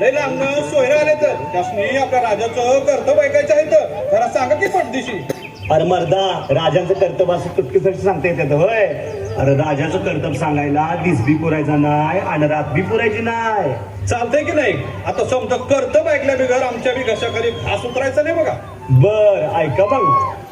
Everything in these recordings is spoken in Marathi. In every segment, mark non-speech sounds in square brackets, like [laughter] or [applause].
लय लांबनं सोयरा आले तर. त्यासनी आपल्या राजाचं कर्तव्य ऐकायचं आहे तर जरा सांगा की पटदिशी अरे मर्दा राजाचं कर्तव्य असं तुटकीसाठी सांगता येतात होय. अरे राजाचं कर्तव्य सांगायला दिस बी पुरायचा नाही आणि रात बी पुरायची नाही. चालतंय की नाही? आता समजा कर्तव्य ऐकल्या बिगर आमच्या बी घशाखाली घास उतरायचं नाही बघा. बर ऐका मग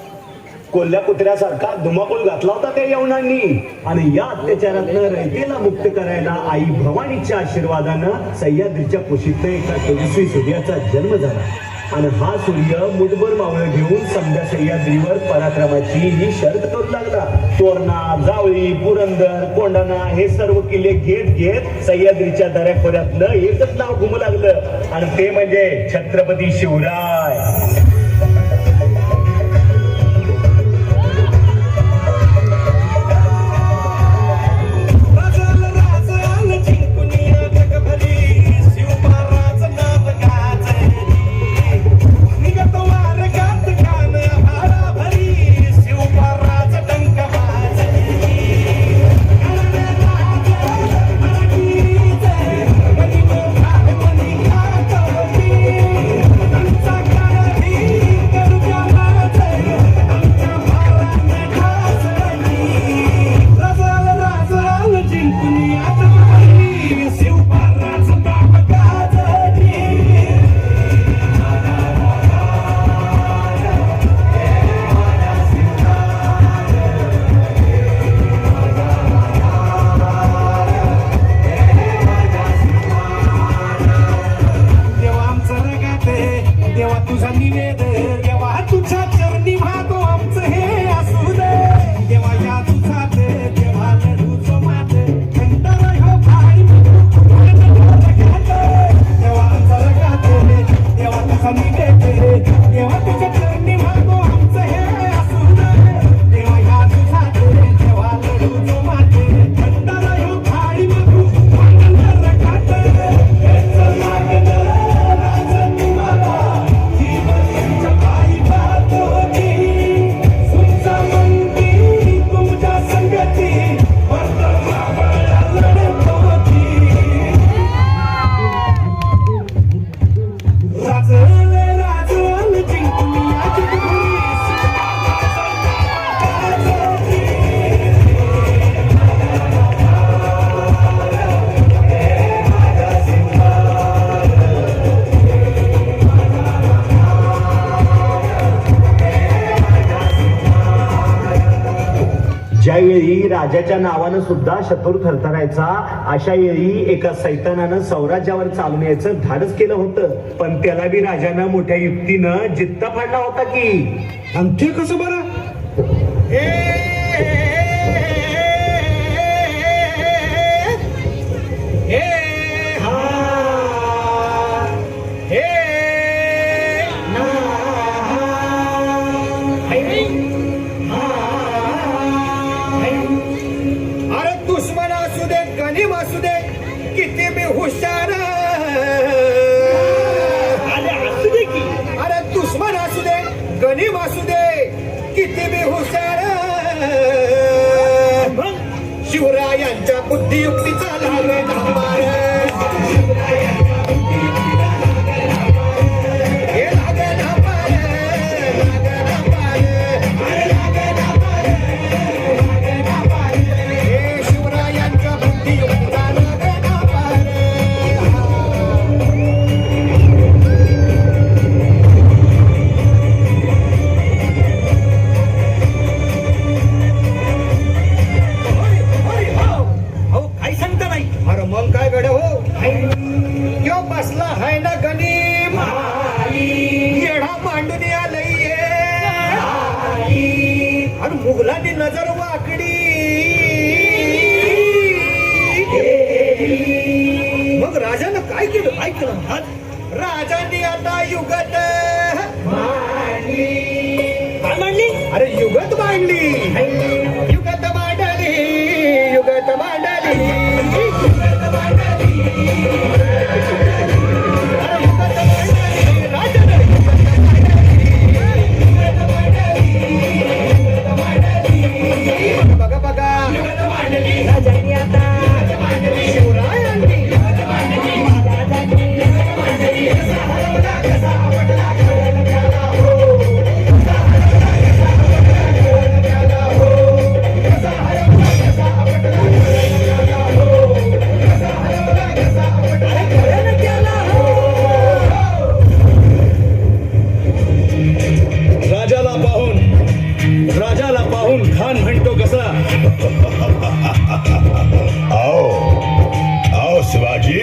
कोल्ह्या कुत्र्यासारखा धुमाकूळ घातला होता त्या यवनांनी. आणि या अत्याचारातनं रयतेला मुक्त करायला आई भवानीच्या आशीर्वादानं सह्याद्रीच्या कुशीत एका तेजस्वी सूर्याचा जन्म झाला. आणि हा सूर्य मुठभर मावळं घेऊन समजा सह्याद्रीवर पराक्रमाची ही शर्त करू लागला. तोरणा जावळी पुरंदर कोंडाणा हे सर्व किल्ले घेत घेत सह्याद्रीच्या दऱ्याखोऱ्यातलं एकच नाव घुमू लागलं. आणि ते म्हणजे Chhatrapati Shivray. Deus a me. ज्यावेळी राजाच्या नावानं सुद्धा शत्रू थरथरायचा. अशा वेळी एका सैतानानं स्वराज्यावर चालून यायचं धाडस केलं होतं. पण त्याला बी राजानं मोठ्या युक्तीनं जित्ता पाडला होता की. आणि ते कसं बरं? गणिम असू दे किती बी हुशार. शिवरायांच्या बुद्धियुक्तीचा लागले मुघलांनी नजर वाकडी. मग राजानं काय केलं? काय केलं राजांनी आता युगत मांडली. अरे युगत मांडली. तो कसा? [laughs] आओ आओ शिवाजी